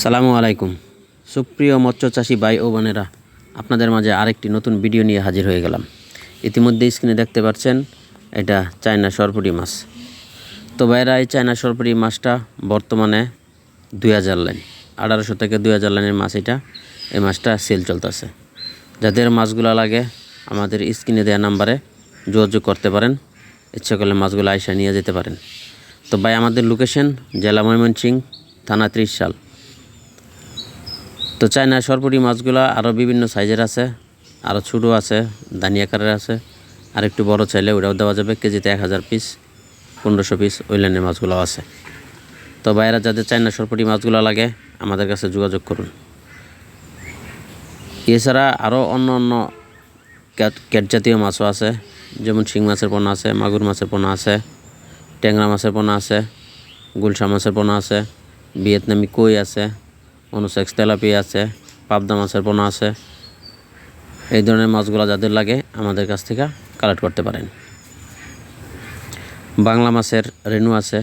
সালামু আলাইকুম। সুপ্রিয় মৎস্য চাষি ভাই ও বোনেরা, আপনাদের মাঝে আরেকটি নতুন ভিডিও নিয়ে হাজির হয়ে গেলাম। ইতিমধ্যে স্ক্রিনে দেখতে পাচ্ছেন, এটা চায়না সরপুরি মাছ। তো ভাইরা, এই চায়না সরপুরি মাছটা বর্তমানে দুই হাজার লাইন, আঠারোশো থেকে দুই হাজার লাইনের মাছ এটা। এই মাছটা সেল চলতেছে। যাদের মাছগুলো লাগে, আমাদের স্ক্রিনে দেওয়া নাম্বারে যোগাযোগ করতে পারেন। ইচ্ছা করলে মাছগুলো আইসা নিয়ে যেতে পারেন। তো ভাই, আমাদের লোকেশন জেলা ময়মনসিং থানা ত্রিশ সাল। তো চায়না সরপুরি মাছগুলো আরও বিভিন্ন সাইজের আছে আরও ছোটো আছে, দানি আকারের আছে। আর একটু বড় চাইলে ওটাও দেওয়া যাবে, কেজিতে এক হাজার পিস পনেরোশো পিস ওই লাইনের মাছগুলো আছে। তো বাইরে যাদের চায়না সরপুরি মাছগুলো লাগে, আমাদের কাছে যোগাযোগ করুন। এছাড়া আরও অন্য অন্য ক্যাট জাতীয় মাছও আছে, যেমন শিং মাছের পোনা আছে, মাগুর মাছের পোনা আছে, ট্যাংরা মাছের পোনা আছে, গুলশা মাছের পোনা আছে, ভিয়েতনামি কই আছে অনুসেক্স তেলাপি আছে, পাবদা মাছের পোনা আছে। এই ধরনের মাছগুলো যাদের লাগে আমাদের কাছ থেকে কালেক্ট করতে পারেন। বাংলা মাছের রেণু আছে,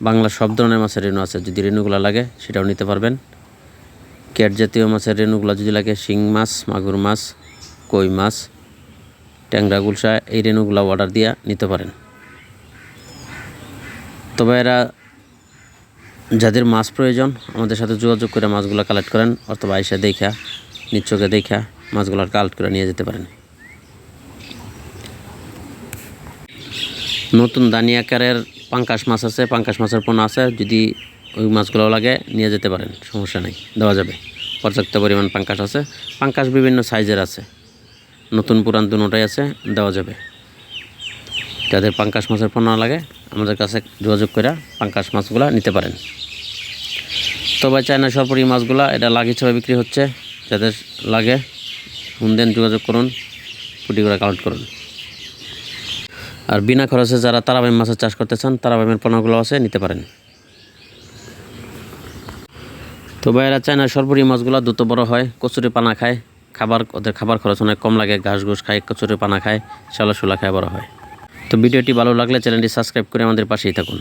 বাংলা সব ধরনের মাছের রেণু আছে, যদি রেণুগুলো লাগে সেটাও নিতে পারবেন। ক্যাট জাতীয় মাছের রেণুগুলো যদি লাগে, শিং মাছ, মাগুর মাছ, কই মাছ, ট্যাংরা গুলশা, এই রেণুগুলো অর্ডার দিয়ে নিতে পারেন। তবে এরা যাদের মাছ প্রয়োজন, আমাদের সাথে যোগাযোগ করে মাছগুলো কালেক্ট করেন অথবা আইসা দেখা, নিচ্ছকে দেখা মাছগুলো কালেক্ট করে নিয়ে যেতে পারেন। নতুন দানি আকারের পাঙ্কাশ মাছ আছে, পাঙ্কাশ মাছের পোনা আছে, যদি ওই মাছগুলো লাগে, নিয়ে যেতে পারেন, সমস্যা নেই, দেওয়া যাবে। পর্যাপ্ত পরিমাণ পাঙ্কাশ আছে, পাঙ্কাশ বিভিন্ন সাইজের আছে, নতুন পুরান দুটাই আছে, দেওয়া যাবে। যাদের পাঙ্কাশ মাছের পোনা লাগে আমাদের কাছে যোগাযোগ করে পাঙ্কাশ মাছগুলো নিতে পারেন। তবে চায়না সরপরি মাছগুলো, এটা লাগ হিসাবে বিক্রি হচ্ছে। যাদের লাগে ফোন দেন যোগাযোগ করুন ফুটি করে কাউন্ট করুন। আর বিনা খরচে যারা তারাবাইম মাছের চাষ করতে চান, তারাবাইমের পোনাগুলো আছে, নিতে পারেন। তো ভাইয়েরা, চায়না সরপরি মাছগুলো দ্রুত বড় হয়, কচুরি পানা খায়। খাবার, ওদের খাবার খরচ অনেক কম লাগে, ঘাস ঘুষ খায়, কচুরি পানা খায়, শালা শুলা খায়, বড় হয়। তো ভিডিওটি ভালো লাগলে চ্যানেলটি সাবস্ক্রাইব করে আমাদের পাশেই থাকুন।